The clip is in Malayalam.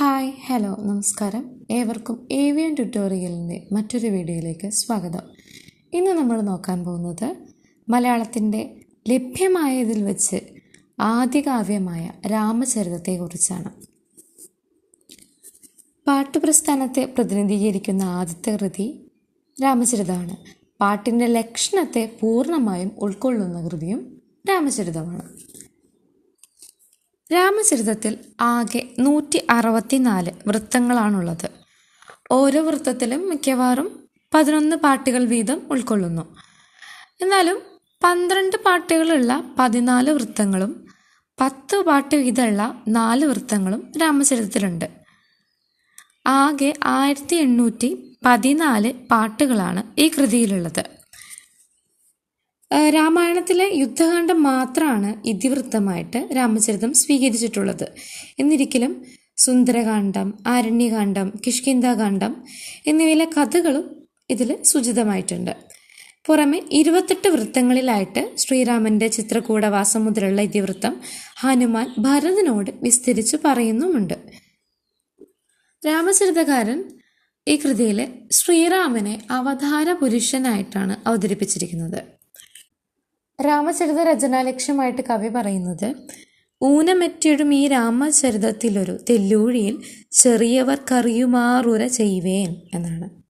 ഹായ് ഹലോ നമസ്കാരം. ഏവർക്കും ഏവിയൻ ട്യൂട്ടോറിയലിന്റെ മറ്റൊരു വീഡിയോയിലേക്ക് സ്വാഗതം. ഇന്ന് നമ്മൾ നോക്കാൻ പോകുന്നത് മലയാളത്തിന്റെ ലഭ്യമായതിൽ വെച്ച് ആദ്യകാവ്യമായ രാമചരിതത്തെക്കുറിച്ചാണ്. പാട്ടുപ്രസ്ഥാനത്തെ പ്രതിനിധീകരിക്കുന്ന ആദ്യത്തെ കൃതി രാമചരിതമാണ്. പാട്ടിന്റെ ലക്ഷണത്തെ പൂർണമായും ഉൾക്കൊള്ളുന്ന കൃതിയും രാമചരിതമാണ്. രാമചരിതത്തിൽ ആകെ നൂറ്റി അറുപത്തിനാല് വൃത്തങ്ങളാണുള്ളത്. ഓരോ വൃത്തത്തിലും മിക്കവാറും പതിനൊന്ന് പാട്ടുകൾ വീതം ഉൾക്കൊള്ളുന്നു. എന്നാലും പന്ത്രണ്ട് പാട്ടുകളുള്ള പതിനാല് വൃത്തങ്ങളും പത്ത് പാട്ട് വീതമുള്ള നാല് വൃത്തങ്ങളും രാമചരിതത്തിലുണ്ട്. ആകെ ആയിരത്തി എണ്ണൂറ്റി പതിനാല് പാട്ടുകളാണ് ഈ കൃതിയിലുള്ളത്. രാമായണത്തിലെ യുദ്ധകാന്ഡം മാത്രമാണ് ഇതിവൃത്തമായിട്ട് രാമചരിതം സ്വീകരിച്ചിട്ടുള്ളത്. എന്നിരിക്കലും സുന്ദരകാന്ഡം ആരണ്യകാന്ഡം കിഷ്കിന്താകാന്ഡം എന്നിവയിലെ കഥകളും ഇതിൽ സുചിതമായിട്ടുണ്ട്. പുറമെ ഇരുപത്തെട്ട് വൃത്തങ്ങളിലായിട്ട് ശ്രീരാമന്റെ ചിത്രകൂടവാസം മുതലുള്ള ഇതിവൃത്തം ഹനുമാൻ ഭരതനോട് വിസ്തരിച്ചു പറയുന്നുമുണ്ട്. രാമചരിതകാരൻ ഈ കൃതിയിൽ ശ്രീരാമനെ അവതാര പുരുഷനായിട്ടാണ് അവതരിപ്പിച്ചിരിക്കുന്നത്. രാമചരിത രചനാ ലക്ഷ്യമായിട്ട് കവി പറയുന്നത് ഊനമെറ്റിടും ഈ രാമചരിതത്തിലൊരു തെല്ലൂഴിയിൽ ചെറിയവർക്കറിയുമാറുര ചെയ്യുവേൻ എന്നാണ്.